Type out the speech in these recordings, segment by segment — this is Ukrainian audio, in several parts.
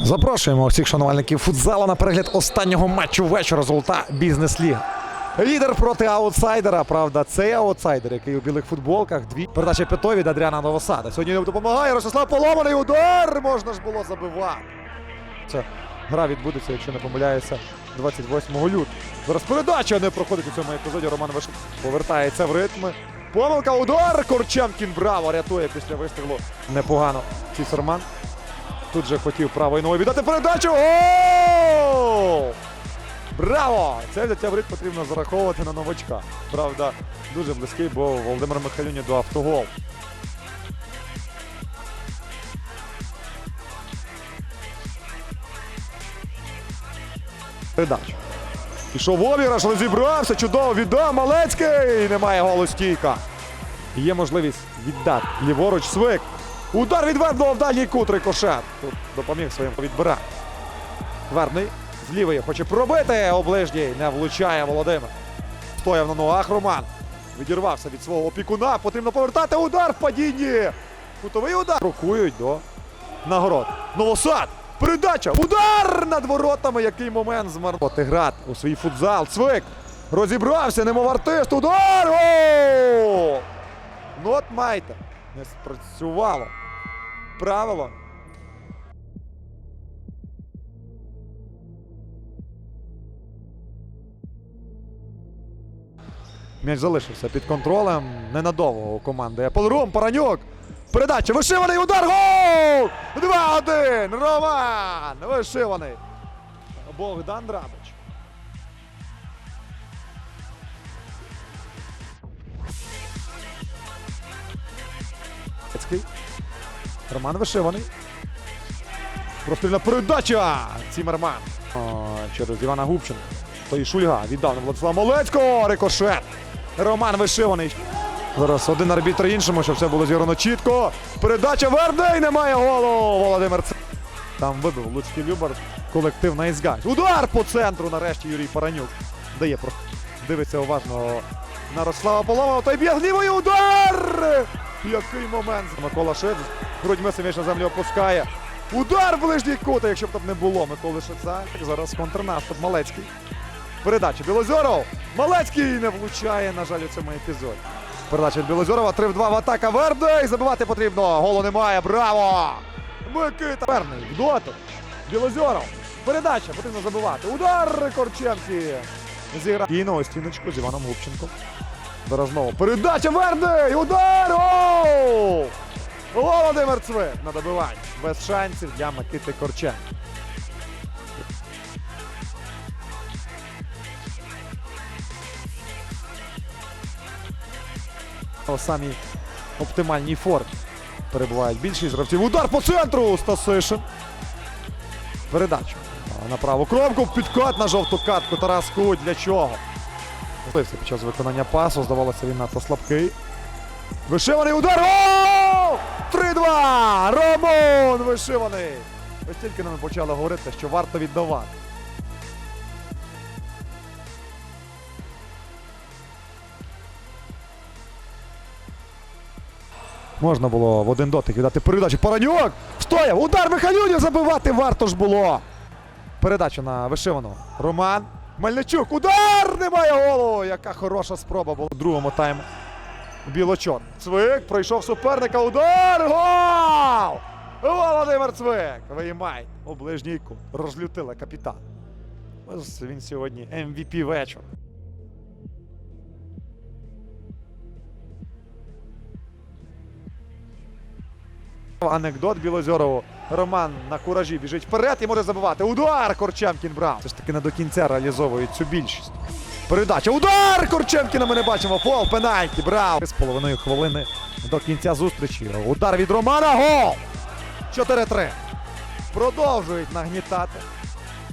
Запрошуємо всіх шанувальників футзалу на перегляд останнього матчу вечора золота бізнес-ліга. Лідер проти аутсайдера. Правда, цей аутсайдер, який у білих футболках. Дві передача п'ятої від Адріана Новосада. Сьогодні йому допомагає Ростислав Поломаний. Удар можна ж було забивати. Це гра відбудеться, якщо не помиляюся, 28 лютого. Зараз передача не проходить у цьому епізоді. Роман Виш повертається в ритми. Помилка, удар! Корченкін браво! Рятує після вистрілу. Непогано. Цісерман. Тут же хотів правою ногою віддати передачу. Гол! Браво! Це взяття в рит потрібно зараховувати на новачка. Правда, дуже близький, бо Володимир Михайлюні до автогол. Передача. Пішов обіграш, але зібрався. Чудово віддав. Малецький. Немає голу стійка. Є можливість віддати. Ліворуч свик. Удар від в дальній кут рикошет. Тут допоміг своїм відбирати. Вербний з лівої хоче пробити. Оближній не влучає Володимир. Стояв на ногах Роман. Відірвався від свого опікуна. Потрібно повертати удар в падінні. Кутовий удар. Крокують до нагород. Новосад. Передача. Удар над воротами. Який момент змарноти грати у свій футзал. Цвик. Розібрався, немов артист. Удар! Ну от майте. Не спрацювало. Правило. М'яч залишився під контролем. Ненадовго у команди Полрум, Паранюк. Передача. Вишиваний удар. Гол! 2-1. Роман. Вишиваний. Богдан Драбич. Цький. Роман Вишиваний. Прострільна передача. Цімерман. Через Івана Губченка. То і Шульга віддав на Владислава Малецького. Рикошет. Роман Вишиваний. Зараз один арбітр іншому, щоб все було зіграно чітко. Передача Вердей. Немає голу. Володимир. Там вибив Луцький Любар. Колектив на Ізгай. Удар по центру. Нарешті Юрій Паранюк. Дає про. Дивиться уважно на Рослава Поломова. Та й б'є лівий удар! Який момент! Микола Шиц. Грудьми м'яч на землю опускає. Удар ближній кут, а якщо б там не було Миколи Шица. Зараз контрнаступ Малецький. Передача Білозоров. Малецький не влучає, на жаль, у цьому епізоді. Передача від Білозорова. 3 в 2 в атака Вербний. Забивати потрібно. Голу немає. Браво! Микита Вербний. Вдотик. Білозоров. Передача. Потрібно забивати. Удар Корченки. Зіграв. Кіно стіночку з Іваном Губченком. Знову. Передача Вербний. Удар! Володимир Цвик на добиванні. Без шансів для Микити Корченка. У самій оптимальній формі перебувають більшість гравців. Удар по центру Стасишин. Передача. На праву кромку. Підкат на жовту катку. Тарас Куть. Для чого? Злився під час виконання пасу. Здавалося, він надто слабкий. Вишиваний удар. О! 3-2! Роман Вишиваний! Ось тільки нам почали говорити, що варто віддавати. Можна було в один дотик віддати передачу. Паранюк! Стояв! Удар Михайлюнів забивати варто ж було! Передача на вишиваного. Роман. Мельничук. Удар! Немає голу! Яка хороша спроба була у другому таймі. Білочор. Цвик пройшов суперника. Удар! Гол! Володимир Цвик! Виймай у ближній кут. Розлютила капітан. Ось він сьогодні MVP вечора. Анекдот Білозьорову. Роман на куражі біжить вперед і може забивати. Удар! Корчемкін брав. Все ж таки не до кінця реалізовують цю більшість. Передача. Удар! Корченкіна ми не бачимо. Фол, пенальті. Брав. З половиною хвилини до кінця зустрічі. Удар від Романа. Гол! 4-3. Продовжують нагнітати.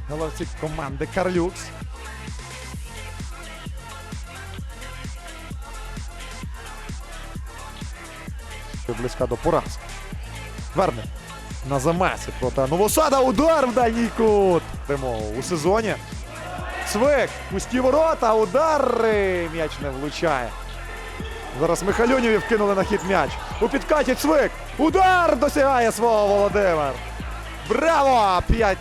Головці команди Карлюкс. Близька до поразки. Верне. На замесі проти Новосада. Удар в дальній кут. Перемогу у сезоні. Цвик. Пусті ворота. Удари. М'яч не влучає. Зараз Михайлюнєві вкинули на хід м'яч. У підкаті Цвик. Удар досягає свого Володимир. Браво! 5-3.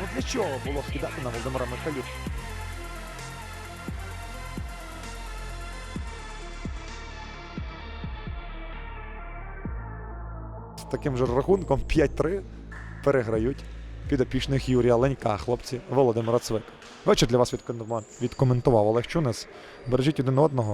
Ну для чого було кидати на Володимира Михайлюка? Таким же рахунком 5-3 переграють підопічних Юрія Ленька, хлопці Володимира Цвик. Вечір для вас відкоментував- Олег Чунес. Бережіть один одного.